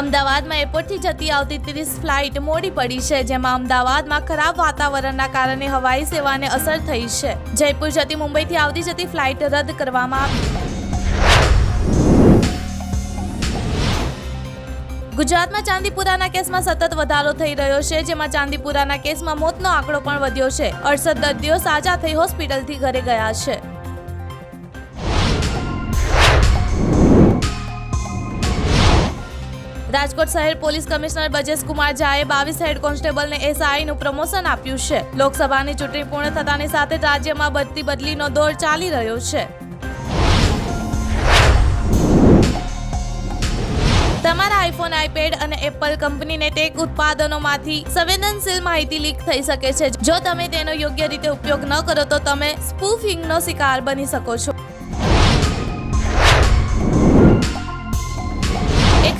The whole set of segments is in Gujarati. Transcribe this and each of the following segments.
અમદાવાદમાં એરપોર્ટથી જતી આવતી ત્રીસ ફ્લાઇટ મોડી પડી છે, જેમાં અમદાવાદમાં ખરાબ વાતાવરણના કારણે હવાઈ સેવાને અસર થઈ છે. જયપુર જતી મુંબઈથી આવતી જતી ફ્લાઇટ રદ કરવામાં આવી. ગુજરાતમાં ચાંદીપુરાના કેસમાં સતત વધારો થઈ રહ્યો છે, જેમાં ચાંદીપુરાના કેસમાં મોતનો આંકડો પણ વધ્યો છે. અડસઠ દર્દીઓ સાજા થઈ હોસ્પિટલથી ઘરે ગયા છે. રાજકોટ શહેર પોલીસ કમિશનર બજેશ કુમાર ઝાએ બાવીસ હેડ કોન્સ્ટેબલને એસઆઈનું પ્રમોશન આપ્યું છે. લોકસભાની ચૂંટણી પૂર્ણ થતાની સાથે રાજ્યમાં બદલી બદલીનો દોર ચાલી રહ્યો છે. તમારા આઈફોન, આઈપેડ અને એપલ કંપનીને ટેક ઉત્પાદનોમાંથી સંવેદનશીલ માહિતી લીક થઈ શકે છે. જો તમે તેનો યોગ્ય રીતે ઉપયોગ ન કરો તો તમે સ્પૂફિંગનો શિકાર બની શકો છો.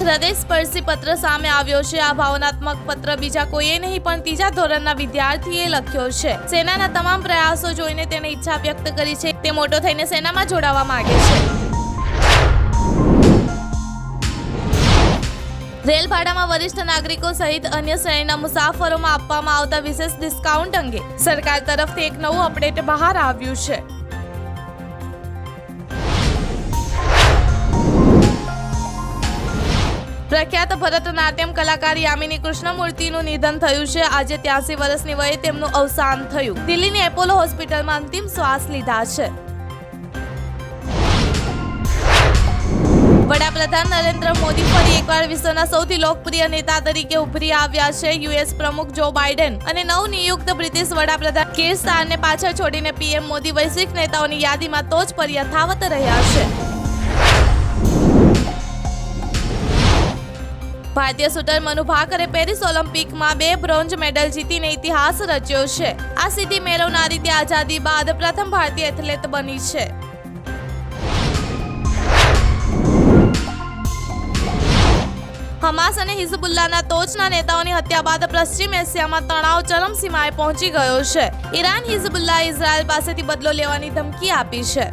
એક હૃદયસ્પર્શી પત્ર સામે આવ્યો છે. આ ભાવનાત્મક પત્ર બીજા કોઈએ નહીં, પણ ત્રીજા ધોરણના વિદ્યાર્થીએ લખ્યો છે. સેનાના તમામ પ્રયાસો જોઈને તેણે ઈચ્છા વ્યક્ત કરી છે. તે મોટો થઈને સેનામાં જોડાવા માંગે છે. રેલ ભાડામાં વરિષ્ઠ નાગરિકો સહિત અન્ય શ્રેણીના મુસાફરોમાં આપવામાં આવતા વિશેષ ડિસ્કાઉન્ટ અંગે સરકાર તરફથી એક નવું અપડેટ બહાર આવ્યું છે. પ્રખ્યાત ભરતનાટ્યમ કલાકાર યામિની કૃષ્ણમૂર્તિનું નિધન થયું છે. આજે ત્યાસી વર્ષની વયે તેમનું અવસાન થયું. દિલ્હીની એપોલો હોસ્પિટલમાં અંતિમ શ્વાસ લીધા છે. વડાપ્રધાન નરેન્દ્ર મોદી ફરી એકવાર વિશ્વના સૌથી લોકપ્રિય નેતા તરીકે ઉભરી આવ્યા છે. યુએસ પ્રમુખ જો બાઇડેન અને નવનિયુક્ત બ્રિટિશ વડાપ્રધાન કેર સ્ટારને પાછળ છોડીને પીએમ મોદી વૈશ્વિક નેતાઓની યાદીમાં ટોચ પર યથાવત રહ્યા છે. ભારતીય શૂટર મનુ ભાકરે પેરિસ ઓલિમ્પિકમાં બે બ્રોન્ઝ મેડલ જીતીને ઇતિહાસ રચ્યો છે. આ સિદ્ધિ મેળવનારી તે આઝાદી બાદ પ્રથમ ભારતીય એથ્લેટ બની છે. હમાસ અને હિઝબુલ્લાના ટોચના નેતાઓની હત્યા બાદ પશ્ચિમ એશિયામાં તણાવ ચરમસીમાએ પહોંચી ગયો છે. ઈરાન હિઝબુલ્લા ઇઝરાયલ પાસેથી બદલો લેવાની ધમકી આપી છે.